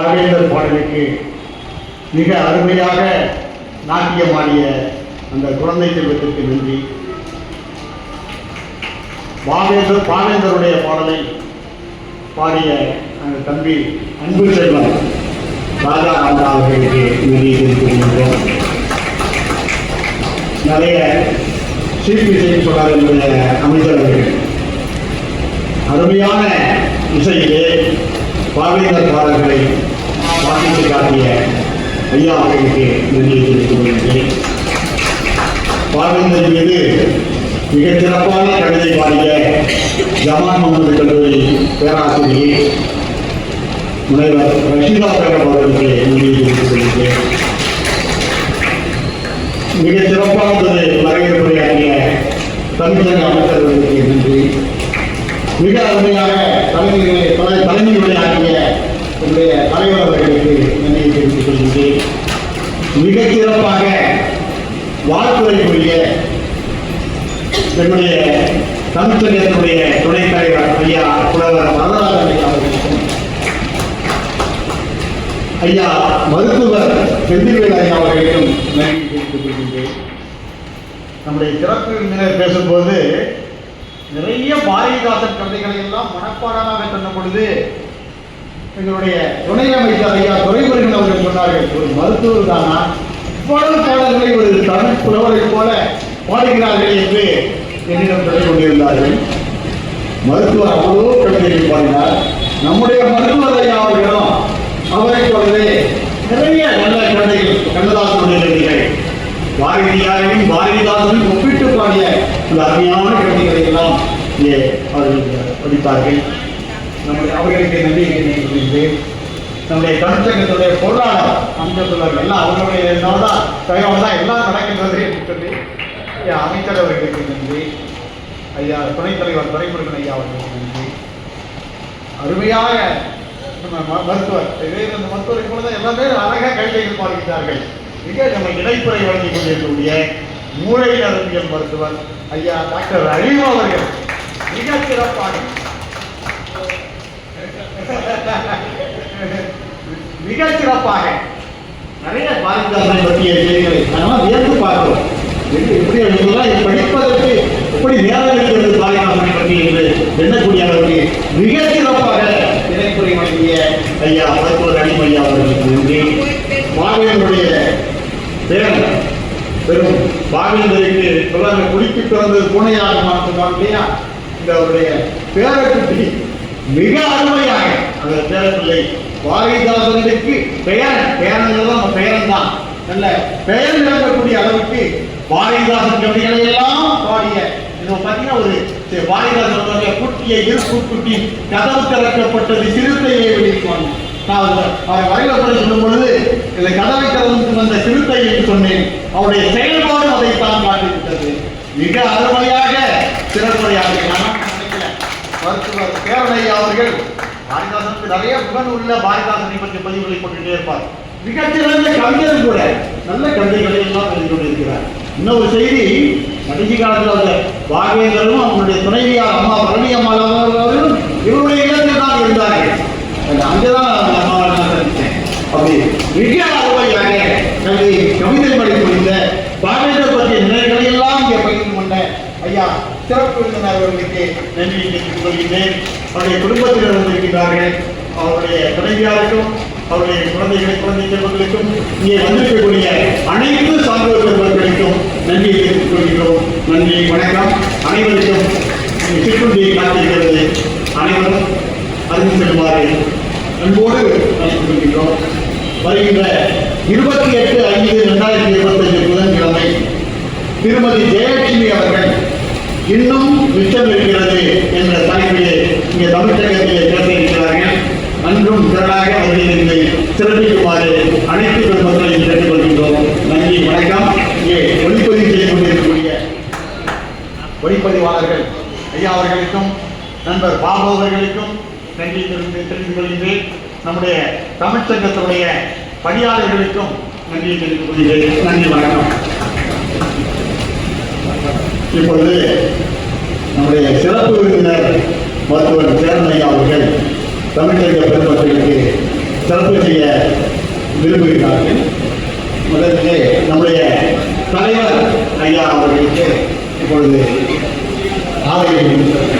ராகவேந்தர் பாடலுக்கு மிக அருமையாக நாட்டியமாடிய அந்த குழந்தை செல்வத்திற்கு நன்றி. பாவேந்தர் பாவேந்தருடைய பாடலை பாடிய அந்த தம்பி அன்பு செல்வன் ராஜா ராஜா அவர்களுக்கு நன்றி தெரிவித்துக்கொள்கிறோம். நிறைய சிற்பி செய்தி சொன்னார் என்னுடைய அமைச்சர்கள் அருமையான இசையிலே பாவேந்தர் பாடல்களை வாசித்து காட்டிய ஐயா அவர்களுக்கு நன்றியை தெரிவித்துக் கொள்கிறேன் பாவேந்தர் மீது மிக சிறப்பான கவிதை பாடிய ஜமான் முகமது கல்லூரி பேராசிரியை முனைவர் ரஷீதா பேரம் அவர்களுக்கு நன்றியை தெரிவித்துக் கொள்கிறேன் மிக சிறப்பானது வரவேற்புரையாற்றிய தமிழக அமைச்சர்களுக்கு நன்றி. மிக அருமையாக தலைமையுடைய தலை தலைமை உரையாற்றிய என்னுடைய தலைவர் அவர்களுக்கு நன்றியை தெரிவித்துக் கொள்கிறேன் மிகச் சிறப்பாக வாழ்த்துறைக்குரிய என்னுடைய தமிழ்ச்சங்கத்தினுடைய துணைத் தலைவர் ஐயா புலவர் வரதராஜன் ஐயா அவர்களுக்கும் ஐயா மருத்துவர் செந்தில்வேல் ஐயா அவர்களுக்கும் நன்றி தெரிவித்துக் கொள்கின்றேன். நம்முடைய சிறப்பு விருந்தினர் பேசும்போது நிறைய பாரதிதாசன் கவிதைகளை எல்லாம் மனப்பாடமாக சொன்ன பொழுது எங்களுடைய துணை அமைச்சர் ஐயா துறைமுருகன் அவர்கள் சொன்னார்கள் ஒரு மருத்துவர் தானா? இவ்வளவு பாடல்களை ஒரு தமிழ் புலவரை போல பாடுகிறார்கள் என்று என்னிடம் பெற்றுக் கொண்டிருந்தார்கள் மருத்துவர் அவ்வளோ கவிதைகள் பாடினார். நம்முடைய மருத்துவர் ஐயா அவர்களும் அவரை போலவே நிறைய நல்ல கவிதைகள் கண்ணதாசனுடைய கவிதைகள் பாரதியாரையும் பாரதிதாசனும் ஒப்பிட்டு பாடிய இந்த அருமையான கவிதைகளை எல்லாம் இங்கே அவர்கள் படித்தார்கள். நம்முடைய அவர்களுக்கு நன்றி தெரிவிக்கின்றேன் நம்முடைய தமிழகத்துடைய பொருளாளர் அந்த எல்லாம் அவர்களுடைய தான் தகவல் தான் எல்லாம் நடக்கின்றது என்று சொல்லி ஐயா அமைச்சர் அவர்களுக்கு நன்றி ஐயா துணைத் தலைவர் துரைமுருகன் ஐயா அவர்களுக்கு நன்றி அருமையாக நம்ம ம- மருத்துவர் இதே இந்த மருத்துவர் போல தான் எல்லாமே அழகாக கவிதைகள் பாடுகிறார்கள் மிக நம்ம இடைப்புறை வழங்கிக் கொண்டிருக்கக்கூடிய மூளை அறிவியல் மருத்துவர் ஐயா டாக்டர் அழிவு அவர்கள். மிக சிறப்பாக. மிக சிறப்பாக. நிறைய பாரதிதாசனை பற்றிய செய்திகளை நம்ம வியந்து பார்க்கிறோம் எப்படி எப்படி எழுதுலாம் இது படிப்பதற்கு எப்படி நேரம் இருக்கிறது பாரதிதாசனை பற்றி என்று எண்ணக்கூடிய அளவுக்கு மிக சிறப்பாக இணைப்புரை வழங்கிய ஐயா அடிமையா அணிம் ஐயா அவர்களுக்கு நன்றி மாவீரனுடைய பேரன் பெரும். பாவேந்தருக்கு சொல்றாங்க குடிக்கு பிறந்தது பூனையாக மாற்றுவாங்க இல்லையா? இந்த அவருடைய பேரக்குட்டி மிக அருமையாக அந்த பேரப்பிள்ளை பாரதிதாசனுக்கு பெயர் பேரன்கள் நம்ம பெயரன் தான் நல்ல பெயர் நிரம்பக்கூடிய அளவுக்கு பாரதிதாசன் கவிதைகளை எல்லாம் பாடிய இது பார்த்தீங்கன்னா ஒரு சி- பாரதிதாசன் வந்து குட்டிய இருக்கு குட்டி கதவு திறக்கப்பட்டது சிறுத்தையை வெளிப்பாங்க நான் அவர் அவர் சொல்லும் பொழுது இந்த கதவை திறந்து வந்த சிறுத்தை என்று சொன்னேன். அவருடைய செயல்பாடு அதைத்தான் காட்டிவிட்டது. மிக அருமையாக சிறப்புரையாக மருத்துவர் பேரணையா அவர்கள் பாரதிதாசனுக்கு நிறைய புகழ் உள்ள பாரதிதாசனை பற்றி பதிவுகளை கொண்டுட்டே இருப்பார். மிகச்சிறந்த கவிஞர் கூட நல்ல கவிதைகளை எல்லாம் எழுதி கொண்டிருக்கிறார். இன்னொரு செய்தி கடைசி காலத்தில் அந்த பாகவேந்தரும் அவருடைய துணைவியார் அம்மா பழனி அம்மா அவர்களும் இவருடைய இல்லத்தில் தான் இருந்தார்கள் அந்த அங்கேதான் அந்த அம்மாவை நான் சந்தித்தேன் அப்படி மிக அருமையாக கவிதை கவிதை படி முடிந்த பாகவேந்தர் பற்றிய நிலைகளை எல்லாம் இங்கே பகிர்ந்து கொண்ட ஐயா சிறப்பு விருந்தினர் அவர்களுக்கு நன்றி தெரிவித்துக் கொள்கின்றேன். அவருடைய குடும்பத்தினர் வந்திருக்கிறார்கள் அவருடைய துணைவியாருக்கும் அவருடைய குழந்தைகளை குழந்தை செல்வங்களுக்கும் இங்கே வந்திருக்கக்கூடிய அனைத்து சான்றோர் பெருமக்களுக்கும் நன்றி தெரிவித்துக் கொள்கிறோம் நன்றி வணக்கம். அனைவருக்கும் சிற்றுண்டியை காத்திருக்கிறது. அனைவரும் அறிந்து செல்வாரு அன்போடு அழைத்துக் கொள்கிறோம் வருகின்ற இருபத்தி எட்டு ஐந்து இரண்டாயிரத்தி இருபத்தஞ்சு புதன்கிழமை திருமதி ஜெயலட்சுமி அவர்கள் இன்னும் மிச்சம் இருக்கிறது என்ற தலைப்பிலே இங்கே தமிழகத்திலே பேச இருக்கிறார்கள் அன்றும் திறனாக அவர்களை சிறப்பிக்குமாறு அனைத்து பெருமக்களையும் கேட்டுக்கொள்கின்றோம். நன்றி வணக்கம். இங்கே ஒளிப்பதிவு செய்து கொண்டிருக்கக்கூடிய ஒளிப்பதிவாளர்கள் ஐயா அவர்களுக்கும் நண்பர் பாபு அவர்களுக்கும் நன்றி தெரிவித்துக் கொள்கின்றேன். நம்முடைய தமிழ்ச்சங்கத்தினுடைய பணியாளர்களுக்கும் நன்றி தெரிவித்துக் கொள்கிறேன் நன்றி வணக்கம். இப்பொழுது நம்முடைய சிறப்பு விருந்தினர் மருத்துவர் சேர்மையா அவர்கள் தமிழக பெருமக்களுக்கு சிறப்பு செய்ய விரும்புகிறார்கள். முதலிலே நம்முடைய தலைவர் ஐயா அவர்களுக்கு இப்பொழுது ஆதரவு